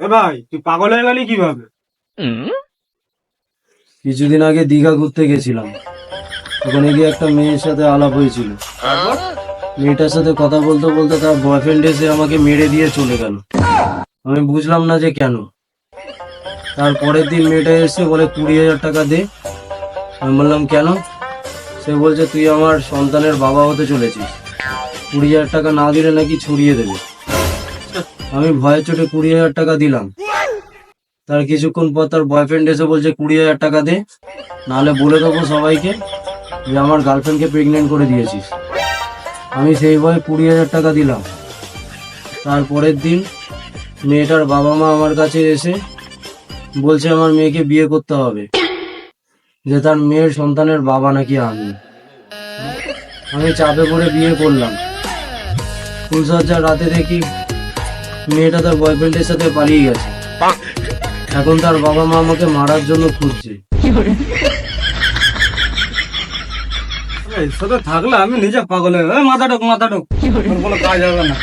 এ ভাই তুই পাগল হয়ে গেলি কীভাবে? কিছুদিন আগে দীঘা ঘুরতে গেছিলাম। ওখানে গিয়ে একটা মেয়ের সাথে আলাপ হয়েছিল। মেয়েটার সাথে কথা বলতে বলতে তার বয়ফ্রেন্ড এসে আমাকে মেরে দিয়ে চলে গেল। আমি বুঝলাম না যে কেন। তারপরের দিন মেয়েটা এসে বলে কুড়ি হাজার টাকা দে। আমি বললাম কেন? সে বলছে তুই আমার সন্তানের বাবা হতে চলেছিস। কুড়ি হাজার টাকা না দিলে নাকি ছড়িয়ে দেবে। আমি ভয়ের চোটে কুড়ি হাজার টাকা দিলাম। তার কিছুক্ষণ পর তার বয়ফ্রেন্ড এসে বলছে, কুড়ি হাজার টাকা দে। নাহলে বলে দেবো সবাইকে যে আমার গার্লফ্রেন্ডকে প্রেগনেন্ট করে দিয়েছিস। আমি সেই ভয়ে কুড়ি হাজার টাকা দিলাম। তারপরের দিন মেয়েটার বাবা মা আমার কাছে এসে বলছে, আমার মেয়েকে বিয়ে করতে হবে। যে তার মেয়ের সন্তানের বাবা নাকি আমি। আমি চাপে পড়ে বিয়ে করলাম। ফুলসজ্জার রাতে দেখি মেয়েটা তার বয়ফ্রেন্ডের সাথে পালিয়ে গেছে। এখন তার বাবা মা আমাকে মারার জন্য খুঁজছে। সাথে থাকলে আমি নিজে পাগল হয়ে। মাথা ঢোক মাথা ঢোক কোনো কাজ হবে না।